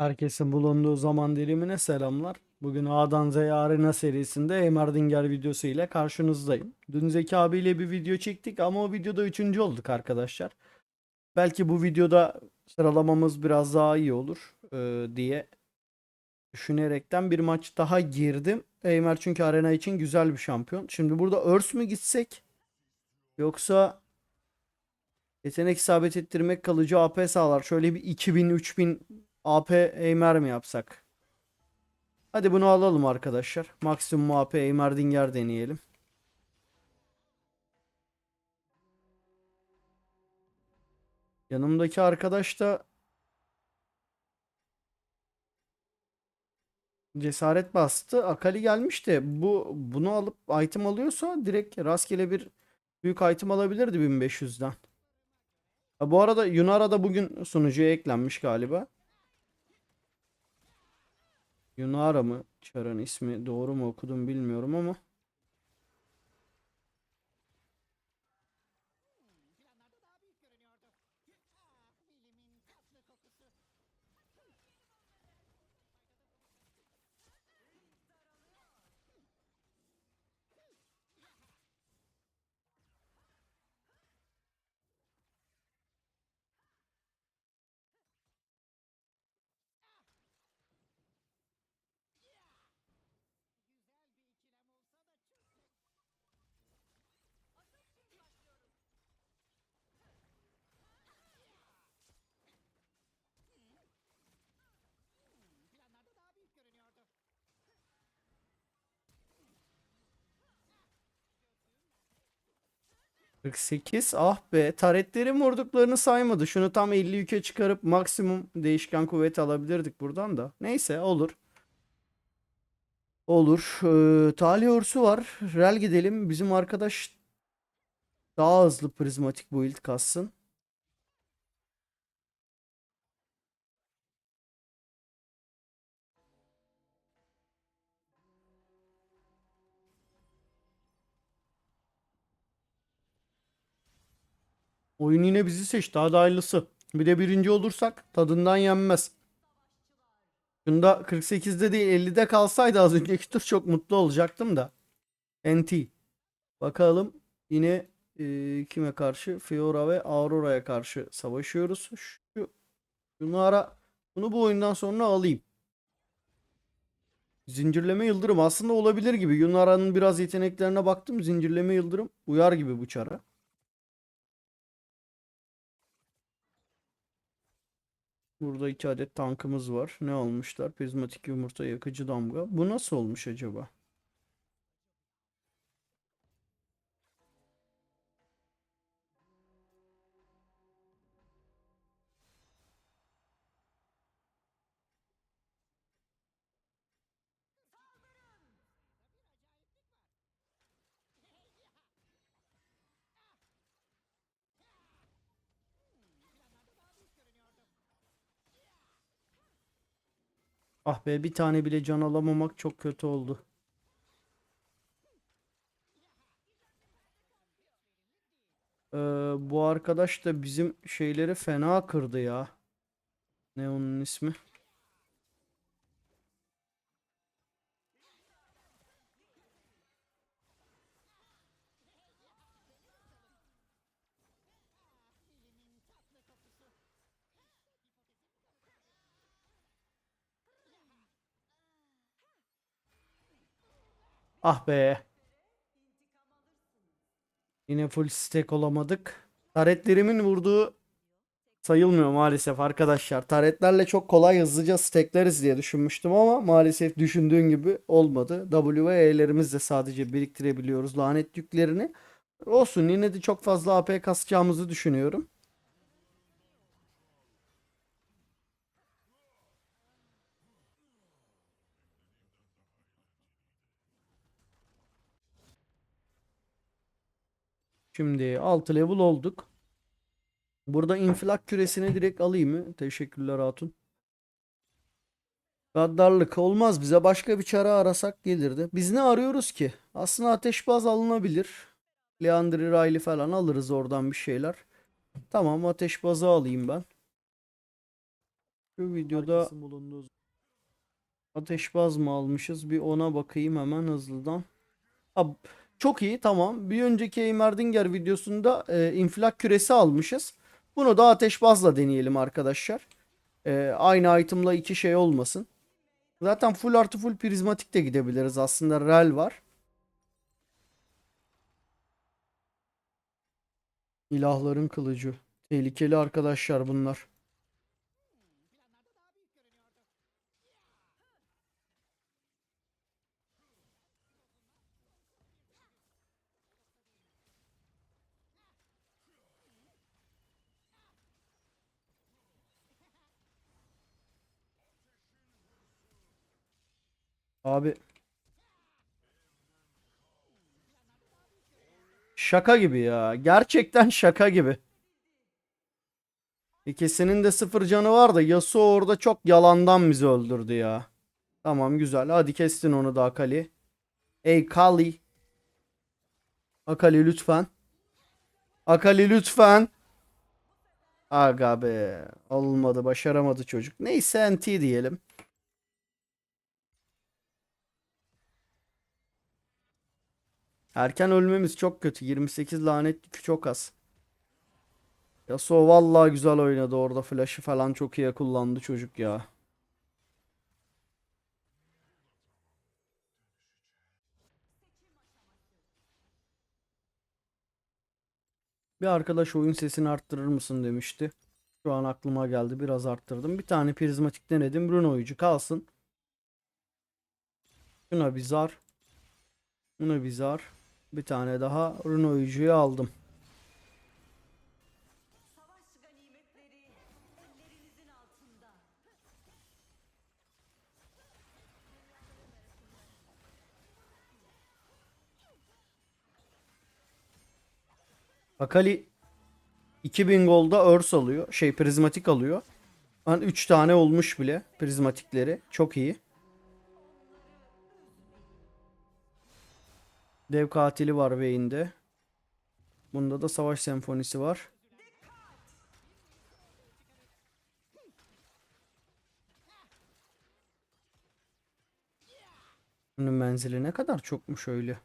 Herkesin bulunduğu zaman dilimine selamlar. Bugün A'dan Z'ye Arena serisinde Emerdinger videosu ile karşınızdayım. Dün Zeki abiyle bir video çektik ama o videoda üçüncü olduk arkadaşlar. Belki bu videoda sıralamamız biraz daha iyi olur e, diye düşünerekten bir maç daha girdim. Eymer çünkü Arena için güzel bir şampiyon. Şimdi burada Örs mü gitsek yoksa yetenek isabet ettirmek kalıcı AP sağlar. Şöyle bir 2000-3000 AP Eymer mi yapsak? Hadi bunu alalım arkadaşlar. Maksimum AP Eymerdinger deneyelim. Yanımdaki arkadaş da cesaret bastı. Akali gelmiş de bu bunu alıp item alıyorsa direkt rastgele bir büyük item alabilirdi 1500'den. Ha, bu arada Yunara da bugün sunucuya eklenmiş galiba. Yunara mı? Çar'ın ismi doğru mu okudum bilmiyorum ama. — 48 ah be taretlerin vurduklarını saymadı. Şunu tam 50 yüke çıkarıp maksimum değişken kuvvet alabilirdik buradan da. Neyse olur. Olur. Ee, Talih Orsu var. Rel gidelim. Bizim arkadaş daha hızlı prizmatik build kassın. Oyun yine bizi seçti. Hadi hayırlısı. Bir de birinci olursak tadından yenmez. Şunda 48'de değil 50'de kalsaydı az önceki tur çok mutlu olacaktım da. NT. Bakalım yine e, kime karşı? Fiora ve Aurora'ya karşı savaşıyoruz. Şu şunu ara bunu bu oyundan sonra alayım. Zincirleme yıldırım aslında olabilir gibi. Yunara'nın biraz yeteneklerine baktım. Zincirleme yıldırım uyar gibi bu çara. Burada iki adet tankımız var. Ne almışlar? Prizmatik yumurta, yakıcı damga. Bu nasıl olmuş acaba? Ah be bir tane bile can alamamak çok kötü oldu. Ee, bu arkadaş da bizim şeyleri fena kırdı ya. Ne onun ismi? Ah be. Yine full stack olamadık. Taretlerimin vurduğu sayılmıyor maalesef arkadaşlar. Taretlerle çok kolay hızlıca stackleriz diye düşünmüştüm ama maalesef düşündüğün gibi olmadı. W ve E'lerimizle sadece biriktirebiliyoruz lanet yüklerini. Olsun yine de çok fazla AP kasacağımızı düşünüyorum. Şimdi 6 level olduk. Burada infilak küresini direkt alayım mı? Teşekkürler Hatun. Gaddarlık olmaz bize başka bir çare arasak gelirdi. Biz ne arıyoruz ki? Aslında ateşbaz alınabilir. Leandri Riley falan alırız oradan bir şeyler. Tamam ateşbazı alayım ben. Şu videoda ateşbaz mı almışız? Bir ona bakayım hemen hızlıdan. Ha, çok iyi tamam. Bir önceki Heimerdinger videosunda e, infilak küresi almışız. Bunu da ateşbazla deneyelim arkadaşlar. E, aynı itemla iki şey olmasın. Zaten full artı full prizmatik de gidebiliriz. Aslında rel var. İlahların kılıcı. Tehlikeli arkadaşlar bunlar. Abi şaka gibi ya. Gerçekten şaka gibi. İkisinin de sıfır canı var da Yasuo orada çok yalandan bizi öldürdü ya. Tamam güzel. Hadi kestin onu da Akali. Ey Kali. Akali lütfen. Akali lütfen. Aga be. Olmadı. Başaramadı çocuk. Neyse NT diyelim. Erken ölmemiz çok kötü. 28 lanet yükü çok az. Yasuo vallahi güzel oynadı orada. Flash'ı falan çok iyi kullandı çocuk ya. Bir arkadaş oyun sesini arttırır mısın demişti. Şu an aklıma geldi. Biraz arttırdım. Bir tane prizmatik denedim. Bruno oyuncu kalsın. Şuna bir zar. Buna bir zar. Bir tane daha rune oyuncuyu aldım. Akali 2000 golda örs alıyor. Şey prizmatik alıyor. An 3 tane olmuş bile prizmatikleri. Çok iyi. Dev katili var Vayne'de. Bunda da savaş senfonisi var. Bunun menzili ne kadar çokmuş öyle.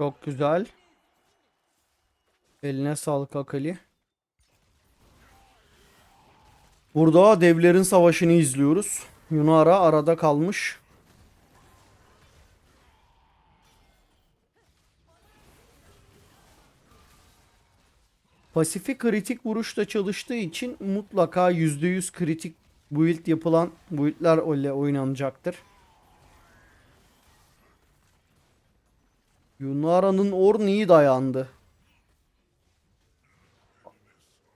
Çok güzel. Eline sağlık Akali. Burada devlerin savaşını izliyoruz. Yunara arada kalmış. Pasifik kritik vuruşta çalıştığı için mutlaka %100 kritik build yapılan buildler ile oynanacaktır. Yunara'nın Ornn iyi dayandı.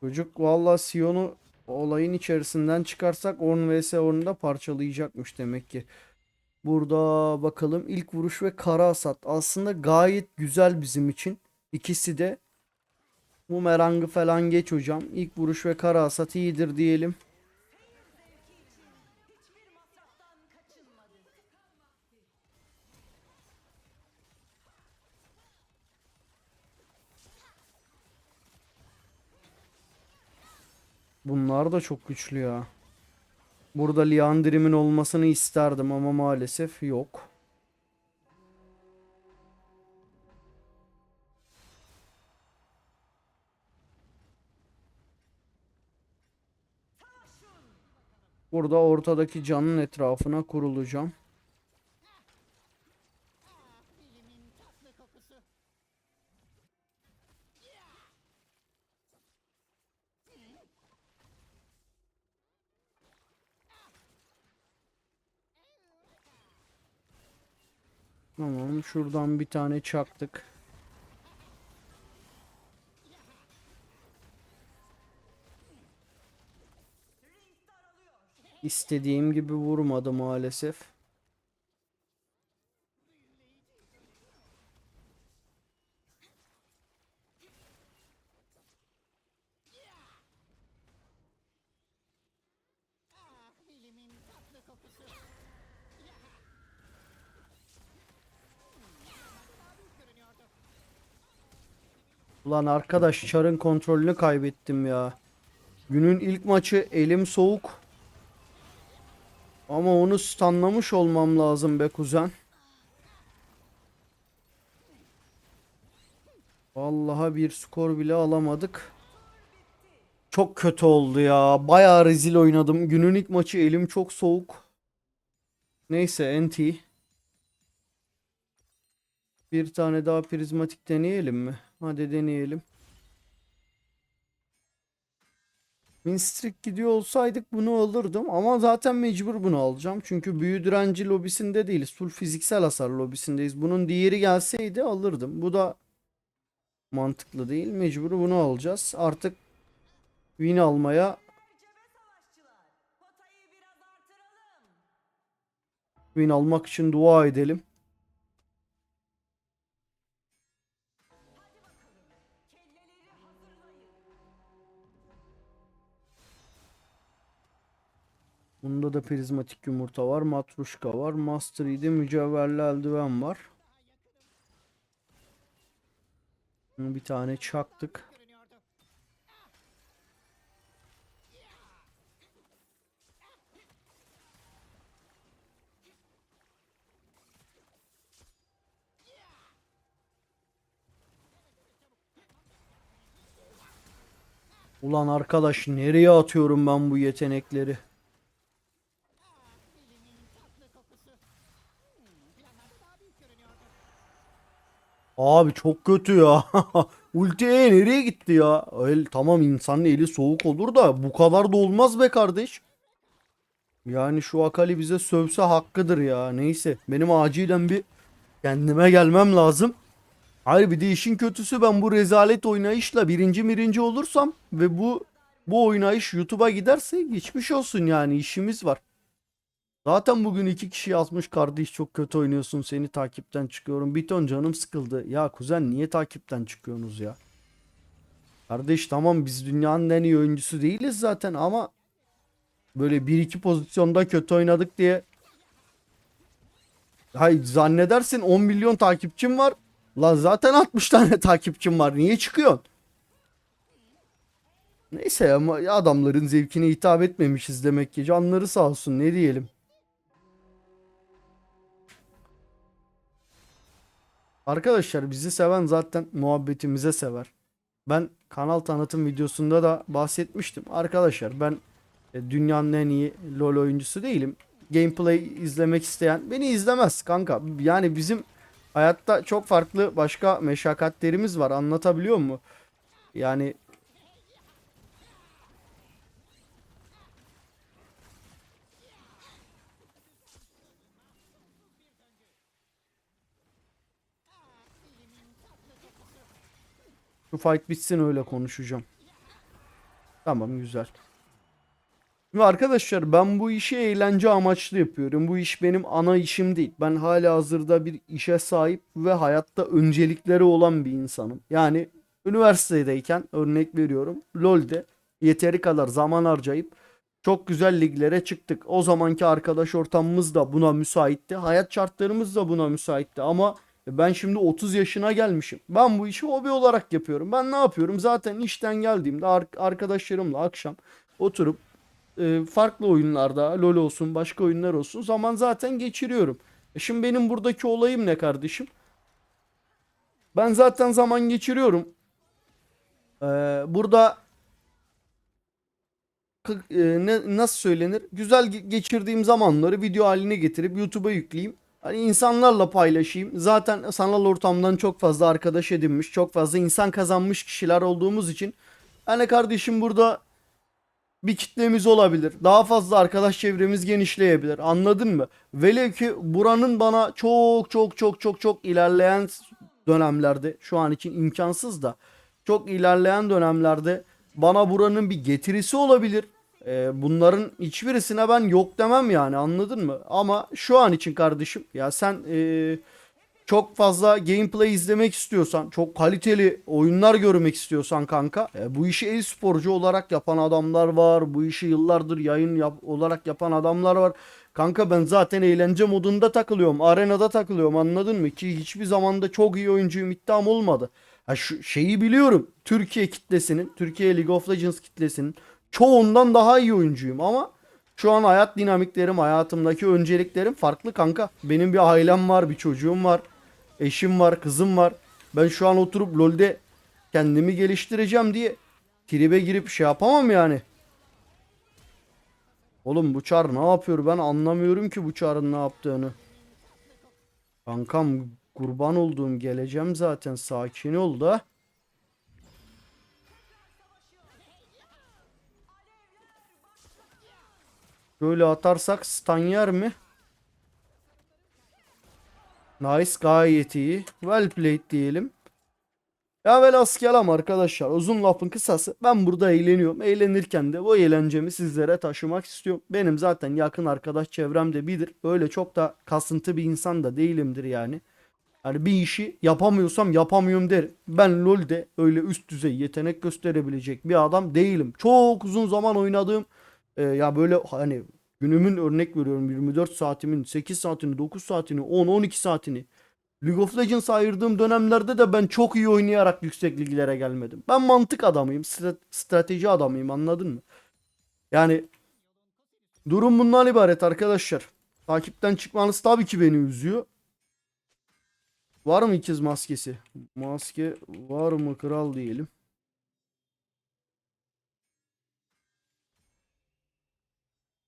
Çocuk valla Sion'u olayın içerisinden çıkarsak Ornn vs Ornn'u da parçalayacakmış demek ki. Burada bakalım ilk vuruş ve kara hasat. Aslında gayet güzel bizim için. İkisi de Bumerang'ı falan geç hocam. İlk vuruş ve kara hasat iyidir diyelim. Bunlar da çok güçlü ya. Burada Liandrim'in olmasını isterdim ama maalesef yok. Burada ortadaki canın etrafına kurulacağım. Tamam şuradan bir tane çaktık. İstediğim gibi vurmadı maalesef. Ulan arkadaş çarın kontrolünü kaybettim ya. Günün ilk maçı elim soğuk. Ama onu stunlamış olmam lazım be kuzen. Vallahi bir skor bile alamadık. Çok kötü oldu ya. Bayağı rezil oynadım. Günün ilk maçı elim çok soğuk. Neyse NT. Bir tane daha prizmatik deneyelim mi? Hadi deneyelim. Winstreak gidiyor olsaydık bunu alırdım ama zaten mecbur bunu alacağım. Çünkü büyü direnci lobisinde değiliz. Full fiziksel hasar lobisindeyiz. Bunun diğeri gelseydi alırdım. Bu da mantıklı değil. Mecbur bunu alacağız. Artık win almaya win almak için dua edelim. Bunda da prizmatik yumurta var, matruşka var, Master Yi'de mücevherli eldiven var. Bir tane çaktık. Ulan arkadaş nereye atıyorum ben bu yetenekleri? Abi çok kötü ya. Ulti E nereye gitti ya? El, tamam insanın eli soğuk olur da bu kadar da olmaz be kardeş. Yani şu Akali bize sövse hakkıdır ya. Neyse benim acilen bir kendime gelmem lazım. Hayır bir de işin kötüsü ben bu rezalet oynayışla birinci birinci olursam ve bu bu oynayış YouTube'a giderse geçmiş olsun yani işimiz var. Zaten bugün iki kişi yazmış kardeş çok kötü oynuyorsun seni takipten çıkıyorum. Bir ton canım sıkıldı. Ya kuzen niye takipten çıkıyorsunuz ya? Kardeş tamam biz dünyanın en iyi oyuncusu değiliz zaten ama böyle bir iki pozisyonda kötü oynadık diye Hay zannedersin 10 milyon takipçim var. Lan zaten 60 tane takipçim var. Niye çıkıyorsun? Neyse ama adamların zevkine hitap etmemişiz demek ki. Canları sağ olsun ne diyelim. Arkadaşlar bizi seven zaten muhabbetimize sever. Ben kanal tanıtım videosunda da bahsetmiştim. Arkadaşlar ben e, dünyanın en iyi LoL oyuncusu değilim. Gameplay izlemek isteyen beni izlemez kanka. Yani bizim hayatta çok farklı başka meşakkatlerimiz var. Anlatabiliyor mu? Yani Şu fight bitsin öyle konuşacağım. Tamam güzel. Şimdi arkadaşlar ben bu işi eğlence amaçlı yapıyorum. Bu iş benim ana işim değil. Ben hala hazırda bir işe sahip ve hayatta öncelikleri olan bir insanım. Yani üniversitedeyken örnek veriyorum. LoL'de yeteri kadar zaman harcayıp çok güzel liglere çıktık. O zamanki arkadaş ortamımız da buna müsaitti. Hayat şartlarımız da buna müsaitti ama ben şimdi 30 yaşına gelmişim. Ben bu işi hobi olarak yapıyorum. Ben ne yapıyorum? Zaten işten geldiğimde ar- arkadaşlarımla akşam oturup e, farklı oyunlarda LoL olsun başka oyunlar olsun zaman zaten geçiriyorum. E şimdi benim buradaki olayım ne kardeşim? Ben zaten zaman geçiriyorum. Burada e, nasıl söylenir? Güzel ge- geçirdiğim zamanları video haline getirip YouTube'a yükleyeyim. Hani insanlarla paylaşayım. Zaten sanal ortamdan çok fazla arkadaş edinmiş, çok fazla insan kazanmış kişiler olduğumuz için hani kardeşim burada bir kitlemiz olabilir. Daha fazla arkadaş çevremiz genişleyebilir. Anladın mı? Velev ki buranın bana çok çok çok çok çok ilerleyen dönemlerde şu an için imkansız da çok ilerleyen dönemlerde bana buranın bir getirisi olabilir. Ee, bunların hiçbirisine ben yok demem yani anladın mı? Ama şu an için kardeşim ya sen ee, çok fazla gameplay izlemek istiyorsan, çok kaliteli oyunlar görmek istiyorsan kanka, e, bu işi e-sporcu olarak yapan adamlar var. Bu işi yıllardır yayın yap olarak yapan adamlar var. Kanka ben zaten eğlence modunda takılıyorum. Arenada takılıyorum anladın mı? Ki hiçbir zamanda çok iyi oyuncuyum iddiam olmadı. Ha şu şeyi biliyorum. Türkiye kitlesinin, Türkiye League of Legends kitlesinin çoğundan daha iyi oyuncuyum ama şu an hayat dinamiklerim, hayatımdaki önceliklerim farklı kanka. Benim bir ailem var, bir çocuğum var, eşim var, kızım var. Ben şu an oturup LoL'de kendimi geliştireceğim diye tribe girip şey yapamam yani. Oğlum bu çar ne yapıyor ben anlamıyorum ki bu çarın ne yaptığını. Kankam kurban olduğum geleceğim zaten sakin ol da. Böyle atarsak stun yer mi? Nice gayet iyi. Well played diyelim. Ya velhas kelam arkadaşlar uzun lafın kısası ben burada eğleniyorum. Eğlenirken de bu eğlencemi sizlere taşımak istiyorum. Benim zaten yakın arkadaş çevremde bilir. Öyle çok da kasıntı bir insan da değilimdir yani. Hani bir işi yapamıyorsam yapamıyorum der. Ben LoL'de öyle üst düzey yetenek gösterebilecek bir adam değilim. Çok uzun zaman oynadığım e, ya böyle hani günümün örnek veriyorum 24 saatimin 8 saatini 9 saatini 10-12 saatini League of Legends ayırdığım dönemlerde de ben çok iyi oynayarak yüksek liglere gelmedim. Ben mantık adamıyım, stra- strateji adamıyım anladın mı? Yani durum bundan ibaret arkadaşlar. Takipten çıkmanız tabii ki beni üzüyor. Var mı ikiz maskesi? Maske var mı kral diyelim.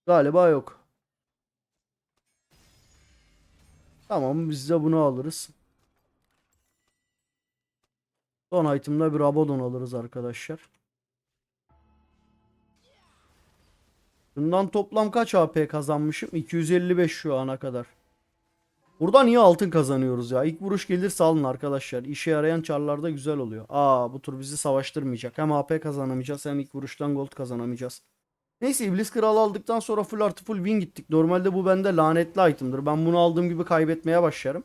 Galiba yok. Tamam biz de bunu alırız. Son item'da bir Rabadon alırız arkadaşlar. Bundan toplam kaç AP kazanmışım? 255 şu ana kadar. Burada niye altın kazanıyoruz ya? İlk vuruş gelirse alın arkadaşlar. İşe yarayan çarlarda güzel oluyor. Aa bu tur bizi savaştırmayacak. Hem AP kazanamayacağız hem ilk vuruştan gold kazanamayacağız. Neyse İblis Kralı aldıktan sonra full artı full win gittik. Normalde bu bende lanetli item'dır. Ben bunu aldığım gibi kaybetmeye başlarım.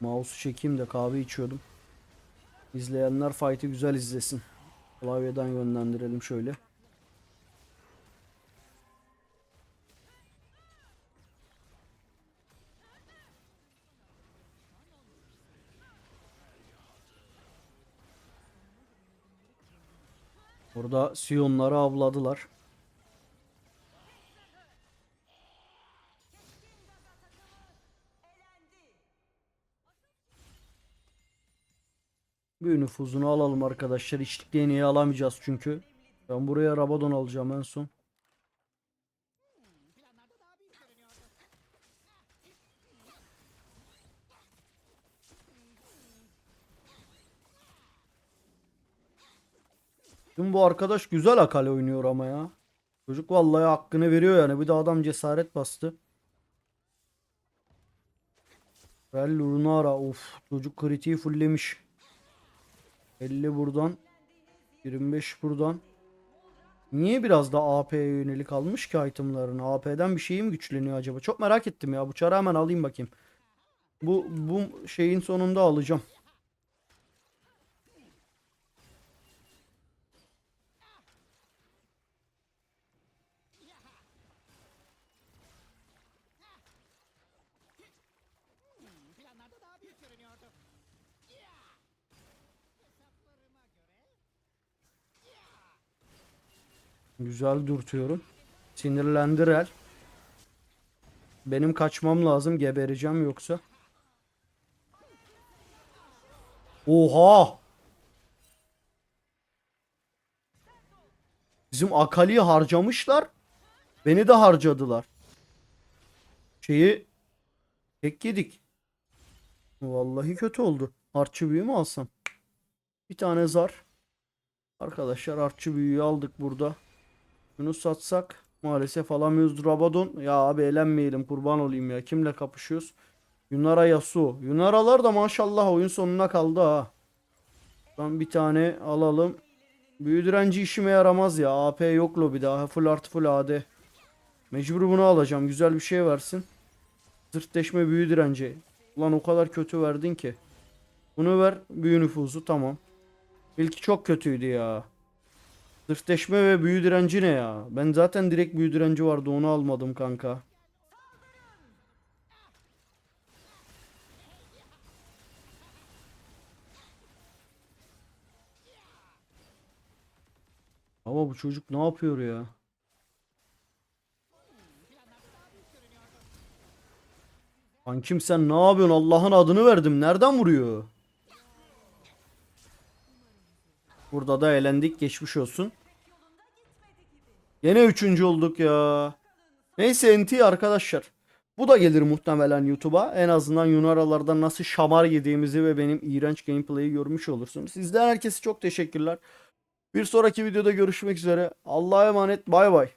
Mouse'u çekeyim de kahve içiyordum. İzleyenler fight'ı güzel izlesin. Klavyeden yönlendirelim şöyle. Burada Siyonları avladılar. Bir nüfuzunu alalım arkadaşlar. İçlik değneği alamayacağız çünkü. Ben buraya Rabadon alacağım en son. Dün bu arkadaş güzel akale oynuyor ama ya. Çocuk vallahi hakkını veriyor yani. Bir de adam cesaret bastı. Rel Lunara. Of çocuk kritiği fulllemiş. 50 buradan. 25 buradan. Niye biraz da AP'ye yönelik almış ki itemlarını? AP'den bir şey mi güçleniyor acaba? Çok merak ettim ya. Bu çarı hemen alayım bakayım. Bu, bu şeyin sonunda alacağım. Güzel dürtüyorum. Sinirlendi Rel. Benim kaçmam lazım. Gebereceğim yoksa. Oha! Bizim Akali'yi harcamışlar. Beni de harcadılar. Şeyi tek yedik. Vallahi kötü oldu. Artçı büyü mü alsam? Bir tane zar. Arkadaşlar artçı büyüyü aldık burada. Bunu satsak maalesef alamıyoruz Rabadon. Ya abi eğlenmeyelim kurban olayım ya. Kimle kapışıyoruz? Yunara Yasuo. Yunaralar da maşallah oyun sonuna kaldı ha. Şuradan bir tane alalım. Büyü direnci işime yaramaz ya. AP yok lobide. Full artı full AD. Mecbur bunu alacağım. Güzel bir şey versin. Zırtleşme büyü direnci. Ulan o kadar kötü verdin ki. Bunu ver. Büyü nüfuzu tamam. İlki çok kötüydü ya. Zırtleşme ve büyü direnci ne ya? Ben zaten direkt büyü direnci vardı onu almadım kanka. Ama bu çocuk ne yapıyor ya? Kankim sen ne yapıyorsun? Allah'ın adını verdim. Nereden vuruyor? Burada da elendik. Geçmiş olsun. Yine üçüncü olduk ya. Neyse NT arkadaşlar. Bu da gelir muhtemelen YouTube'a. En azından Yunaralardan nasıl şamar yediğimizi ve benim iğrenç gameplay'i görmüş olursunuz. Sizden herkese çok teşekkürler. Bir sonraki videoda görüşmek üzere. Allah'a emanet. Bay bay.